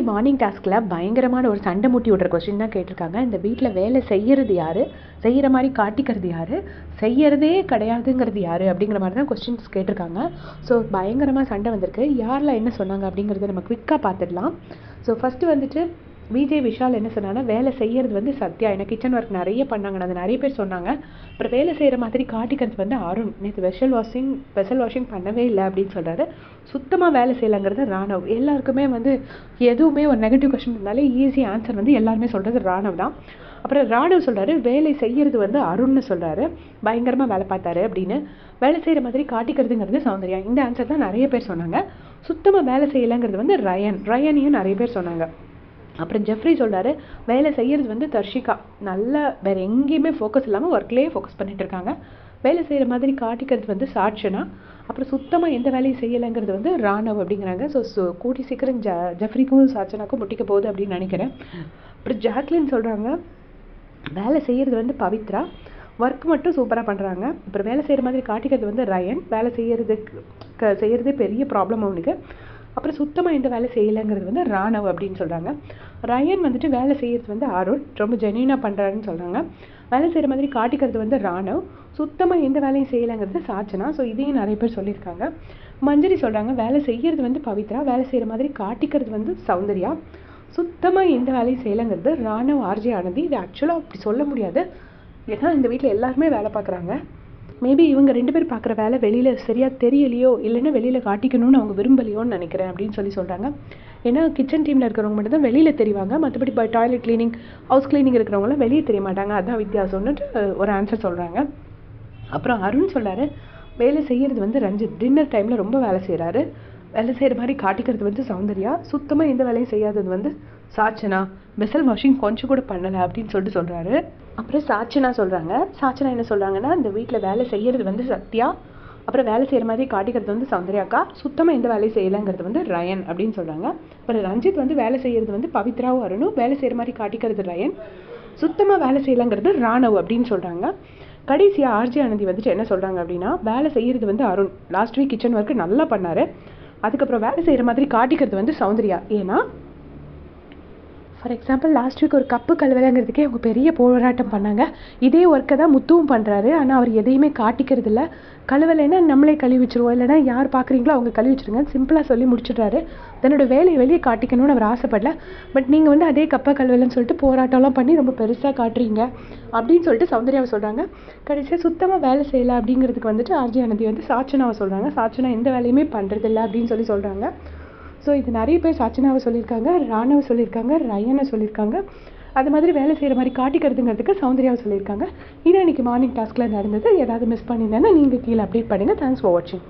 இன்றைக்கி மார்னிங் டாஸ்கில் பயங்கரமான ஒரு சண்டை மூட்டி விடுற கொஸ்டின் தான் கேட்டிருக்காங்க. இந்த வீட்டில் வேலை செய்யறது யார்? செய்கிற மாதிரி காட்டிக்கிறது யார்? செய்யறதே கிடையாதுங்கிறது யார்? அப்படிங்கிற மாதிரி தான் கொஸ்டின்ஸ் கேட்டிருக்காங்க. ஸோ பயங்கரமாக சண்டை வந்திருக்கு. யாரெல்லாம் என்ன சொன்னாங்க அப்படிங்கிறத நம்ம குவிக்காக பார்த்துடலாம். ஸோ ஃபஸ்ட்டு வந்துட்டு விஜய் விஷால் என்ன சொன்னாங்கன்னா வேலை செய்கிறது வந்து சத்யா. ஏன்னா கிச்சன் ஒர்க் நிறைய பண்ணாங்க அது நிறைய பேர் சொன்னாங்க. அப்புறம் வேலை செய்கிற மாதிரி காட்டிக்கிறது வந்து அருண். நேற்று வெஷல் வாஷிங் வெசல் வாஷிங் பண்ணவே இல்லை அப்படின்னு சொல்கிறாரு சுத்தமாக வேலை செய்யலைங்கிறது ராணவ். எல்லாருக்குமே வந்து எதுவுமே ஒரு நெகட்டிவ் கொஷின் இருந்தாலே ஈஸி ஆன்சர் வந்து எல்லாருமே சொல்கிறது ராணவ் தான். அப்புறம் ராணவ் சொல்கிறாரு வேலை செய்கிறது வந்து அருண்னு சொல்கிறாரு பயங்கரமாக வேலை பார்த்தாரு அப்படின்னு. வேலை செய்கிற மாதிரி காட்டிக்கிறதுங்கிறது சௌந்தர்யா. இந்த ஆன்சர் தான் நிறைய பேர் சொன்னாங்க. சுத்தமாக வேலை செய்யலைங்கிறது வந்து ரயன். ரயனையும் நிறைய பேர் சொன்னாங்க. அப்புறம் ஜெஃப்ரி சொல்கிறாரு வேலை செய்கிறது வந்து தர்ஷிகா. நல்ல வேறு எங்கேயுமே ஃபோக்கஸ் இல்லாமல் ஒர்க்லேயே ஃபோக்கஸ் பண்ணிட்டு இருக்காங்க. வேலை செய்கிற மாதிரி காட்டிக்கிறது வந்து சாட்சனா. அப்புறம் சுத்தமாக எந்த வேலையும் செய்யலைங்கிறது வந்து ராணவ் அப்படிங்கிறாங்க. ஸோ ஸோ கூட்டி சீக்கிரம் ஜ ஜெஃப்ரிக்கும் சாட்சனாக்கும் முட்டிக்க போகுது அப்படின்னு நினைக்கிறேன். அப்புறம் ஜாக்லின் சொல்கிறாங்க வேலை செய்கிறது வந்து பவித்ரா. ஒர்க் மட்டும் சூப்பராக பண்ணுறாங்க அப்புறம் வேலை செய்கிற மாதிரி காட்டிக்கிறது வந்து ரயன். வேலை செய்கிறதுக்கு செய்கிறதே பெரிய ப்ராப்ளம் அவனுக்கு. அப்புறம் சுத்தமாக எந்த வேலை செய்யலைங்கிறது வந்து ராணவ் அப்படின்னு சொல்கிறாங்க ரயன் வந்துட்டு வேலை செய்கிறது வந்து அருண் ரொம்ப ஜென்யூனாக பண்ணுறாருன்னு சொல்கிறாங்க வேலை செய்கிற மாதிரி காட்டிக்கிறது வந்து ராணவ். சுத்தமாக எந்த வேலையும் செய்யலைங்கிறது சாச்சனா. ஸோ இதையும் நிறைய பேர் சொல்லியிருக்காங்க. மஞ்சரி சொல்கிறாங்க வேலை செய்கிறது வந்து பவித்ரா வேலை செய்கிற மாதிரி காட்டிக்கிறது வந்து சௌந்தர்யா. சுத்தமாக எந்த வேலையும் செய்யலைங்கிறது ராணவ் ஆர்ஜே ஆனந்தி இது ஆக்சுவலாக அப்படி சொல்ல முடியாது. ஏன்னா இந்த வீட்டில் எல்லாருமே வேலை பார்க்குறாங்க. மேபி இவங்க ரெண்டு பேர் பார்க்குற வேலை வெளியில் சரியாக தெரியலையோ இல்லைன்னா வெளியில் காட்டிக்கணும்னு அவங்க விரும்பலையோன்னு நினைக்கிறேன் அப்படின்னு சொல்லி சொல்கிறாங்க ஏன்னா கிச்சன் டீமில் இருக்கிறவங்க மட்டும் தான் வெளியில் தெரிவாங்க. மற்றபடி இப்போ டாய்லெட் க்ளீனிங் ஹவுஸ் க்ளீனிங் இருக்கிறவங்களாம் வெளியே தெரிய மாட்டாங்க. அதான் வித்தியாசம்னுட்டு ஒரு ஆன்சர் சொல்கிறாங்க அப்புறம் அருண் சொல்கிறாரு வேலை செய்கிறது வந்து ரஞ்சித். டின்னர் டைமில் ரொம்ப வேலை செய்கிறாரு வேலை செய்கிற மாதிரி காட்டிக்கிறது வந்து சௌந்தர்யா. சுத்தமாக எந்த வேலையும் செய்யாதது வந்து சாச்சனா வெசல் வாஷிங் கொஞ்சம் கூட பண்ணலை அப்படின்னு சொல்லிட்டு சொல்கிறாரு அப்புறம் சாச்சனா சொல்கிறாங்க சாச்சனா என்ன சொல்கிறாங்கன்னா இந்த வீட்டில் வேலை செய்கிறது வந்து சத்யா அப்புறம் வேலை செய்கிற மாதிரி காட்டிக்கிறது வந்து சௌந்தர்யாக்கா சுத்தமாக எந்த வேலையும் செய்யலைங்கிறது வந்து ரயன் அப்படின்னு சொல்கிறாங்க அப்புறம் ரஞ்சித் வந்து வேலை செய்கிறது வந்து பவித்ராவும் வரணும் வேலை செய்கிற மாதிரி காட்டிக்கிறது ரயன் சுத்தமாக வேலை செய்யலைங்கிறது ராணவ் அப்படின்னு சொல்கிறாங்க கடைசியாக ஆர்ஜி ஆனந்தி வந்துட்டு என்ன சொல்கிறாங்க அப்படின்னா வேலை செய்கிறது வந்து Arun last week kitchen work நல்லா பண்ணார். அதுக்கப்புறம் வேலை செய்கிற மாதிரி காட்டிக்கிறது வந்து சௌந்தர்யா. ஏன்னா ஃபார் எக்ஸாம்பிள் லாஸ்ட் வீக் ஒரு கப்பு கழுவலைங்கிறதுக்கே அவங்க பெரிய போராட்டம் பண்ணாங்க. இதே ஒர்க்கை தான் முத்துவும் பண்ணுறாரு ஆனால் அவர் எதையுமே காட்டிக்கிறது இல்லை கழுவலைன்னா நம்மளே கழுவிச்சிருவோம் இல்லைனா யார் பார்க்குறீங்களோ அவங்க கழுவி வச்சுருங்க சிம்பிளாக சொல்லி முடிச்சிடுறாரு. தன்னோட வேலையை வெளியே காட்டிக்கணும்னு அவர் ஆசைப்படல. பட் நீங்கள் வந்து அதே கப்பை கழுவலைன்னு சொல்லிட்டு போராட்டம்லாம் பண்ணி ரொம்ப பெருசாக காட்டுறீங்க. அப்படின்னு சொல்லிட்டு சௌந்தர்யாவை சொல்கிறாங்க கடைசியாக சுத்தமாக வேலை செய்யலை அப்படிங்கிறதுக்கு வந்துட்டு ஆர்ஜி அனந்தி வந்து சாட்சனாவை சொல்கிறாங்க சாட்சனா எந்த வேலையுமே பண்ணுறதில்ல அப்படின்னு சொல்லி சொல்கிறாங்க ஸோ இது நிறைய பேர் சாச்சனாவை சொல்லியிருக்காங்க ராணாவை சொல்லியிருக்காங்க ரயனை சொல்லியிருக்காங்க. அது மாதிரி வேலை செய்கிற மாதிரி காட்டிக்கிறதுங்கிறதுக்கு சௌந்தர்யாவை சொல்லியிருக்காங்க. இது இன்னைக்கு மார்னிங் டாஸ்கில் நடந்தது. ஏதாவது மிஸ் பண்ணியிருந்தேன்னா நீங்கள் கீழே அப்டேட் பண்ணுங்கள் தேங்க்ஸ் ஃபார் வாட்சிங்